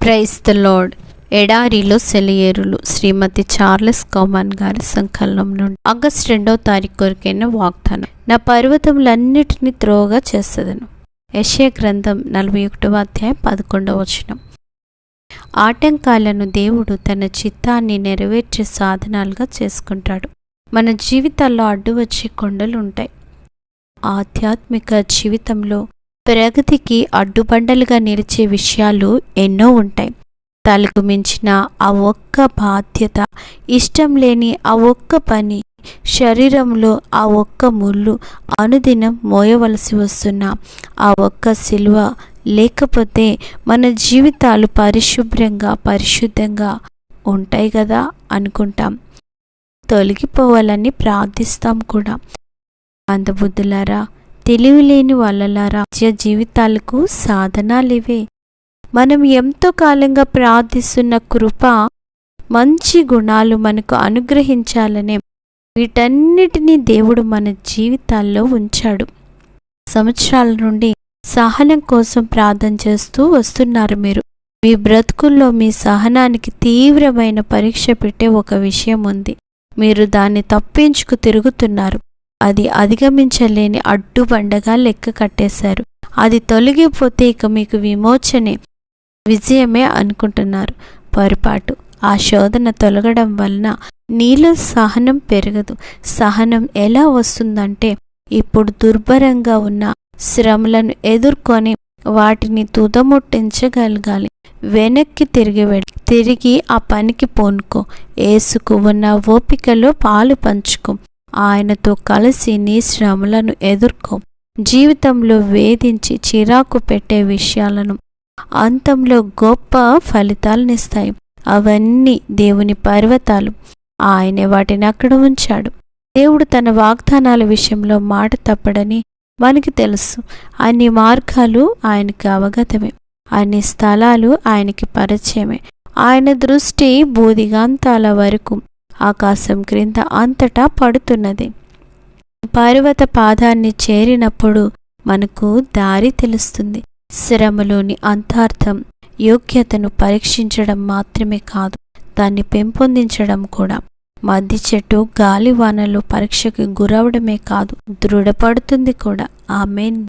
Price the ఎడారిలో సెలయేరులు శ్రీమతి Charles కౌమాన్ గారి సంకలనం నుండి ఆగస్ట్ రెండవ తారీఖు కొరికైన వాగ్దానం. నా పర్వతములన్నిటినీ త్రోగా చేసేదను యశయ గ్రంథం నలభై ఒకటవ అధ్యాయం పదకొండవ వచనం. ఆటంకాలను దేవుడు తన చిత్తాన్ని నెరవేర్చే సాధనాలుగా చేసుకుంటాడు. మన జీవితాల్లో అడ్డు వచ్చే కొండలు ఉంటాయి ఆధ్యాత్మిక జీవితంలో ప్రగతికి అడ్డుబండలుగా నిలిచే విషయాలు ఎన్నో ఉంటాయి. తలకు మించిన ఆ ఒక్క బాధ్యత ఇష్టం లేని ఆ ఒక్క పని శరీరంలో ఆ ఒక్క ముళ్ళు అనుదినం మోయవలసి వస్తున్న ఆ ఒక్క సిలువ లేకపోతే మన జీవితాలు పరిశుభ్రంగా పరిశుద్ధంగా ఉంటాయి కదా అనుకుంటాం. తొలగిపోవాలని ప్రార్థిస్తాం కూడా. అందబుద్ధులారా తెలివిలేని వాళ్ళలారా. నిత్య జీవితాలకు సాధనాలివే. మనం ఎంతో కాలంగా ప్రార్థిస్తున్న కృప మంచి గుణాలు మనకు అనుగ్రహించాలనే వీటన్నిటినీ దేవుడు మన జీవితాల్లో ఉంచాడు. సంవత్సరాల నుండి సహనం కోసం ప్రార్థన చేస్తూ వస్తున్నారు మీరు. మీ బ్రతుకుల్లో మీ సహనానికి తీవ్రమైన పరీక్ష పెట్టే ఒక విషయం ఉంది. మీరు దాన్ని తప్పించుకు తిరుగుతున్నారు. అది అధిగమించలేని అడ్డుబండగా లెక్క కట్టేశారు. అది తొలగిపోతే ఇక మీకు విమోచనే విజయమే అనుకుంటున్నారు. పొరపాటు. ఆ శోధన తొలగడం వలన నీలో సహనం పెరగదు. సహనం ఎలా వస్తుందంటే ఇప్పుడు దుర్భరంగా ఉన్న శ్రమలను ఎదుర్కొని వాటిని తుదముట్టించగలగాలి. వెనక్కి తిరిగి వెళ్ళి తిరిగి ఆ పనికి పోనుకో. ఏసుకు ఉన్న ఓపికలో పాలు పంచుకో. ఆయనతో కలిసి నీ శ్రమలను ఎదుర్కో. జీవితంలో వేధించి చిరాకు పెట్టే విషయాలను అంతంలో గొప్ప ఫలితాలనిస్తాయి అవన్నీ దేవుని పర్వతాలు. ఆయనే వాటిని అక్కడ ఉంచాడు. దేవుడు తన వాగ్దానాల విషయంలో మాట తప్పడని మనకి తెలుసు. అన్ని మార్గాలు ఆయనకి అవగతమే. అన్ని స్థలాలు ఆయనకి పరిచయమే. ఆయన దృష్టి బూదిగాంతాల వరకు ఆకాశం క్రింద అంతటా పడుతున్నది. పర్వత పాదాన్ని చేరినప్పుడు మనకు దారి తెలుస్తుంది. శ్రమలోని అంతార్థం యోగ్యతను పరీక్షించడం మాత్రమే కాదు దాన్ని పెంపొందించడం కూడా. మద్ది చెట్టు గాలివానలో పరీక్షకు గురవడమే కాదు దృఢపడుతుంది కూడా. ఆమెన్.